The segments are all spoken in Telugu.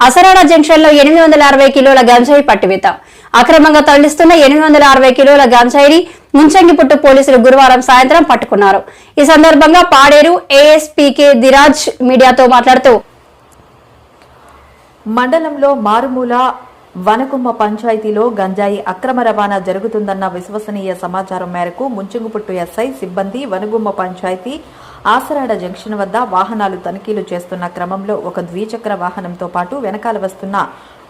అసరాడ జంక్షన్లో ఎనిమిది వందల అరవై కిలోల గంజాయి పట్టివేత. అక్రమంగా తరలిస్తున్న ఎనిమిది వందల అరవై కిలోల గంజాయిని ముంచంగిపుట్టు పోలీసులు గురువారం సాయంత్రం పట్టుకున్నారు. ఈ సందర్భంగా పాడేరు ఏఎస్పీకే దిరాజ్ మీడియాతో మాట్లాడుతూ మండలంలో మారుమూల వనకుమ్మ పంచాయతీలో గంజాయి అక్రమ రవాణా జరుగుతుందన్న విశ్వసనీయ సమాచారం మేరకు ముంచుంగుపుట్టు ఎస్ఐ సిబ్బంది వనగుమ్మ పంచాయతీ ఆసరాడ జంక్షన్ వద్ద వాహనాలు తనిఖీలు చేస్తున్న క్రమంలో ఒక ద్విచక్ర వాహనంతో పాటు వెనకాల వస్తున్న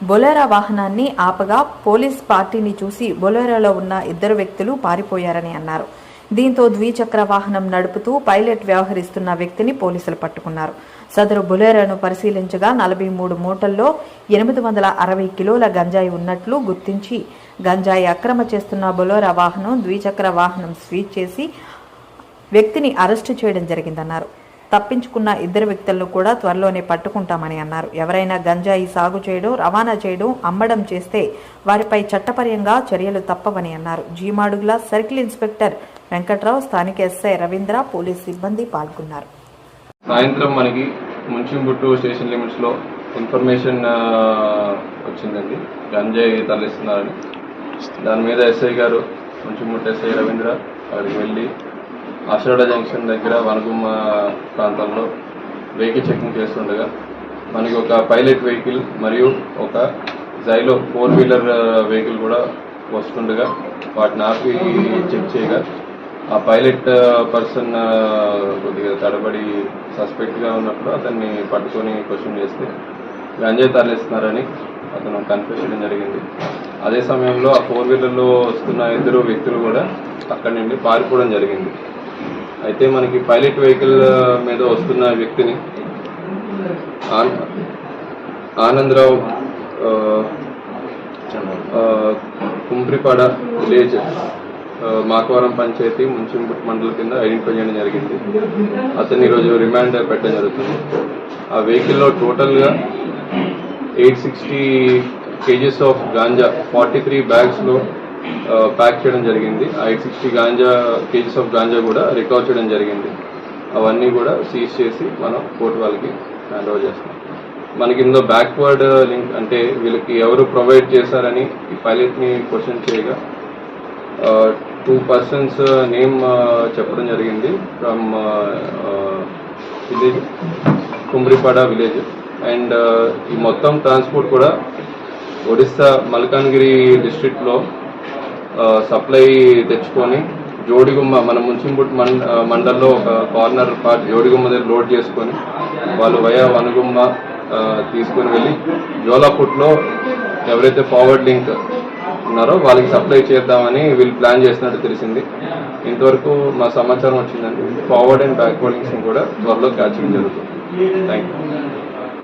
బొలేరా వాహనాన్ని ఆపగా పోలీస్ పార్టీని చూసి బొలేరాలో ఉన్న ఇద్దరు వ్యక్తులు పారిపోయారని అన్నారు. దీంతో ద్విచక్ర వాహనం నడుపుతూ పైలట్ వ్యవహరిస్తున్న వ్యక్తిని పోలీసులు పట్టుకున్నారు. సదరు బులేరాను పరిశీలించగా నలభై మూడు మూటల్లో ఎనిమిది వందల అరవై కిలోల గంజాయి ఉన్నట్లు గుర్తించి గంజాయి అక్రమ చేస్తున్న బొలోరా వాహనం ద్విచక్ర వాహనం స్వీచ్ చేసి వ్యక్తిని అరెస్టు చేయడం జరిగిందన్నారు. తప్పించుకున్న ఇద్దరు వ్యక్తులను కూడా త్వరలోనే పట్టుకుంటామని అన్నారు. ఎవరైనా గంజాయి సాగు చేయడం రవాణా చేయడం అమ్మడం చేస్తే వారిపై చట్టపరంగా చర్యలు తప్పవని అన్నారు. జీమాడుగుల సర్కిల్ ఇన్స్పెక్టర్ వెంకట్రావు స్థానిక ఎస్ఐ రవీంద్ర పోలీస్ సిబ్బంది పాల్గొన్నారు. సాయంత్రం మనకి ముంచింబుట్టు స్టేషన్ లిమిట్స్లో ఇన్ఫర్మేషన్ వచ్చిందండి. గంజాయి తరలిస్తున్నారని. దాని మీద ఎస్ఐ గారు ముంచింబుట్టు ఎస్ఐ రవీంద్ర అక్కడికి వెళ్ళి ఆషాఢ జంక్షన్ దగ్గర వనగుమ్మ ప్రాంతంలో వెహికల్ చెకింగ్ చేస్తుండగా మనకి ఒక పైలట్ వెహికల్ మరియు ఒక జైలో ఫోర్ వీలర్ వెహికల్ కూడా వస్తుండగా వాటిని ఆపి చెక్ చేయగా ఆ పైలట్ పర్సన్ కొద్దిగా తడబడి సస్పెక్ట్గా ఉన్నప్పుడు అతన్ని పట్టుకొని క్వశ్చన్ చేస్తే గంజాయి తరలిస్తున్నారని అతను కన్ఫ్యూజ్ చేయడం జరిగింది. అదే సమయంలో ఆ ఫోర్ వీలర్లో వస్తున్న ఇద్దరు వ్యక్తులు కూడా అక్కడి నుండి పారిపోవడం జరిగింది. అయితే మనకి పైలట్ వెహికల్ మీద వస్తున్న వ్యక్తిని ఆనందరావు కుంప్రిపాడ విలేజ్ మాకవరం పంచాయతీ ముంచింపుట్ మండల కింద ఐడెంటిఫై చేయడం జరిగింది. అతన్ని ఈరోజు రిమాండ్ పెట్టడం జరుగుతుంది. ఆ వెహికల్లో టోటల్గా eight sixty kgs of ganja forty three బ్యాగ్స్లో pack చేయడం జరిగింది. Eight sixty ganja kgs of ganja కూడా రికవర్ చేయడం జరిగింది. అవన్నీ కూడా సీజ్ చేసి మనం కోర్టు వాళ్ళకి హ్యాండ్ ఓవర్ చేస్తాం మనకి ఇందులో బ్యాక్వర్డ్ లింక్ అంటే వీళ్ళకి ఎవరు ప్రొవైడ్ చేశారని ఈ పైలట్ని క్వశ్చన్ చేయగా టూ పర్సన్స్ నేమ్ చెప్పడం జరిగింది from village Kumripada village. And ఈ మొత్తం ట్రాన్స్పోర్ట్ కూడా ఒడిస్సా మల్కాన్గిరి డిస్ట్రిక్ట్లో సప్లై తెచ్చుకొని జోడిగుమ్మ మన ముంచింపుట్ మం మండల్లో ఒక కార్నర్ పార్ట్ జోడిగుమ్మ దగ్గర లోడ్ చేసుకొని వాళ్ళు వయా వనగుమ్మ తీసుకొని వెళ్ళి జోలాపుట్లో ఎవరైతే ఫార్వర్డ్ లింక్ ఉన్నారో వాళ్ళకి సప్లై చేద్దామని వీళ్ళు ప్లాన్ చేసినట్టు తెలిసింది. ఇంతవరకు మా సమాచారం వచ్చిందండి. ఫార్వర్డ్ అండ్ బ్యాక్వర్డ్ లింక్స్ కూడా త్వరలో క్యాచింగ్ జరుగుతుంది. Thank you